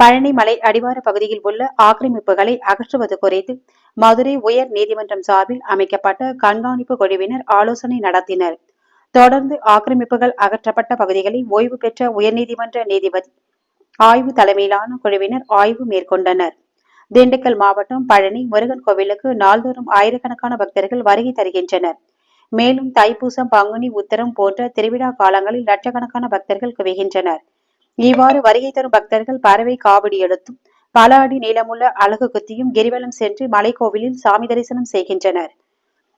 பழனி மலை அடிவார பகுதியில் உள்ள ஆக்கிரமிப்புகளை அகற்றுவது குறித்து மதுரை உயர் நீதிமன்றம் சார்பில் அமைக்கப்பட்ட கண்காணிப்பு குழுவினர் ஆலோசனை நடத்தினர். தொடர்ந்து ஆக்கிரமிப்புகள் அகற்றப்பட்ட பகுதிகளை ஓய்வு பெற்ற உயர்நீதிமன்ற நீதிபதி ஆய்வு தலைமையிலான குழுவினர் ஆய்வு மேற்கொண்டனர். திண்டுக்கல் மாவட்டம் பழனி முருகன் கோவிலுக்கு நாள்தோறும் ஆயிரக்கணக்கான பக்தர்கள் வருகை தருகின்றனர். மேலும் தைப்பூசம் பங்குனி உத்தரம் போன்ற திருவிழா காலங்களில் லட்சக்கணக்கான பக்தர்கள் குவிகின்றனர். இவ்வாறு வருகை தரும் பக்தர்கள் பறவை காவடி எடுத்தும் பல அடி நீளமுள்ள அழகு குத்தியும் கிரிவலம் சென்று மலைக்கோவிலில் சாமி தரிசனம் செய்கின்றனர்.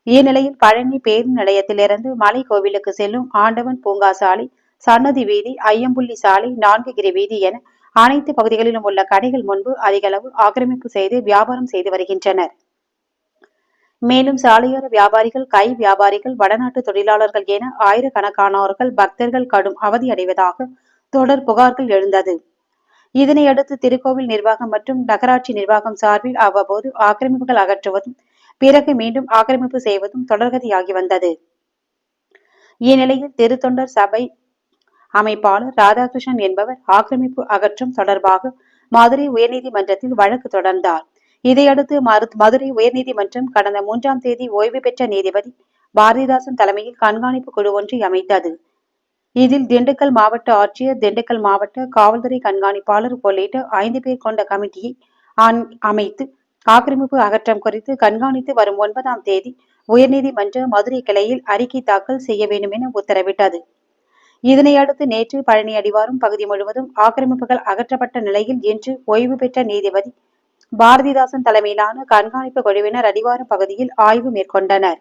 இந்நிலையில் பழனி பேருந்து நிலையத்திலிருந்து மலை கோவிலுக்கு செல்லும் ஆண்டவன் பூங்கா சாலை சன்னதி வீதி ஐயம்புள்ளி சாலை நான்குகிரி வீதி என அனைத்து பகுதிகளிலும் உள்ள கடைகள் முன்பு அதிகளவு ஆக்கிரமிப்பு செய்து வியாபாரம் செய்து வருகின்றனர். மேலும் சாலையோர வியாபாரிகள் கை வியாபாரிகள் வடநாட்டு தொழிலாளர்கள் என ஆயிரக்கணக்கானோர்கள் பக்தர்கள் கடும் அவதி அடைவதாக தொடர் புகார்கள் எழுந்தது. இதனையடுத்து திருக்கோவில் நிர்வாகம் மற்றும் நகராட்சி நிர்வாகம் சார்பில் அவ்வப்போது ஆக்கிரமிப்புகள் அகற்றுவதும் பிறகு மீண்டும் ஆக்கிரமிப்பு செய்வதும் தொடர்கதியாகி வந்தது. இந்நிலையில் திருத்தொண்டர் சபை அமைப்பாளர் ராதாகிருஷ்ணன் என்பவர் ஆக்கிரமிப்பு அகற்றும் தொடர்பாக மதுரை உயர்நீதிமன்றத்தில் வழக்கு தொடர்ந்தார். இதையடுத்து மதுரை உயர்நீதிமன்றம் கடந்த மூன்றாம் தேதி ஓய்வு பெற்ற நீதிபதி பாரதிதாசன் தலைமையில் கண்காணிப்பு குழு ஒன்றை அமைத்தது. இதில் திண்டுக்கல் மாவட்ட ஆட்சியர் திண்டுக்கல் மாவட்ட காவல்துறை கண்காணிப்பாளர் உள்ளிட்ட ஐந்து பேர் கொண்ட கமிட்டியை அமைத்து ஆக்கிரமிப்பு அகற்றம் குறித்து கண்காணித்து வரும் ஒன்பதாம் தேதி உயர்நீதிமன்ற மதுரை கிளையில் அறிக்கை தாக்கல் செய்ய வேண்டும் என உத்தரவிட்டது. இதனையடுத்து நேற்று பழனி அடிவாரம் பகுதி முழுவதும் ஆக்கிரமிப்புகள் அகற்றப்பட்ட நிலையில் இன்று ஓய்வு பெற்ற நீதிபதி பாரதிதாசன் தலைமையிலான கண்காணிப்பு குழுவினர் அடிவாரம் பகுதியில் ஆய்வு மேற்கொண்டனர்.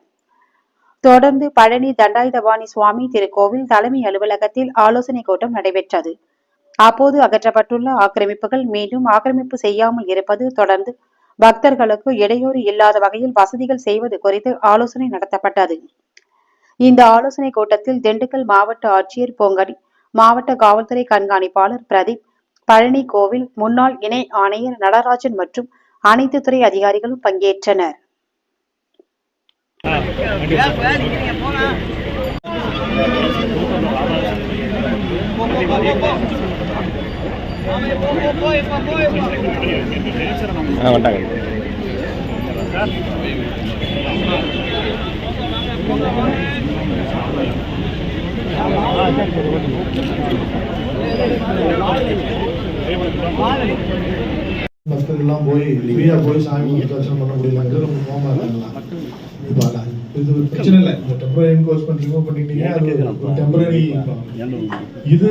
தொடர்ந்து பழனி தண்டாயுதபாணி சுவாமி திருக்கோவில் தலைமை அலுவலகத்தில் ஆலோசனை கூட்டம் நடைபெற்றது. அப்போது அகற்றப்பட்டுள்ள ஆக்கிரமிப்புகள் மீண்டும் ஆக்கிரமிப்பு செய்யாமல் இருப்பது தொடர்ந்து பக்தர்களுக்கு இடையூறு இல்லாத வகையில் வசதிகள் செய்வது குறித்து ஆலோசனை நடத்தப்பட்டது. இந்த ஆலோசனை கூட்டத்தில் திண்டுக்கல் மாவட்ட ஆட்சியர் பொங்கடி மாவட்ட காவல்துறை கண்காணிப்பாளர் பிரதீப் பழனி கோவில் முன்னாள் இணை ஆணையர் நடராஜன் மற்றும் அனைத்து துறை அதிகாரிகளும் பங்கேற்றனர். வந்துட்டாங்க பக்தர்கள்லாம் போய் ஃப்ரீயாக போய் சாமி தரிசனம் பண்ண முடியலங்கிறது ரொம்ப கோமா இருக்காங்களா இது ஒரு பிரச்சனை இல்லை. இந்த டெம்பரரி என்கோர்ஸ்மெண்ட் ரிமூவ் பண்ணிட்டீங்க அது ஒரு டெம்பரரி இது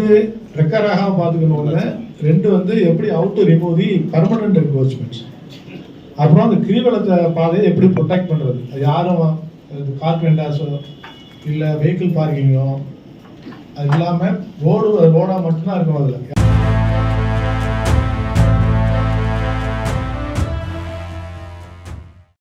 ரெக்கர் ஆகாம பார்த்துக்கணும் ஒன்று ரெண்டு வந்து எப்படி out to remove the permanent அப்புறம் அந்த கிரிவலத்தை பாதையை எப்படி ப்ரொடெக்ட் பண்ணுறது அது யாரும் கார் வெண்டாஸோ இல்லை வெஹிக்கிள் பார்க்கிங்கோ அது இல்லாமல் ரோடு ரோடாக மட்டும்தான் இருக்கும் அதில்.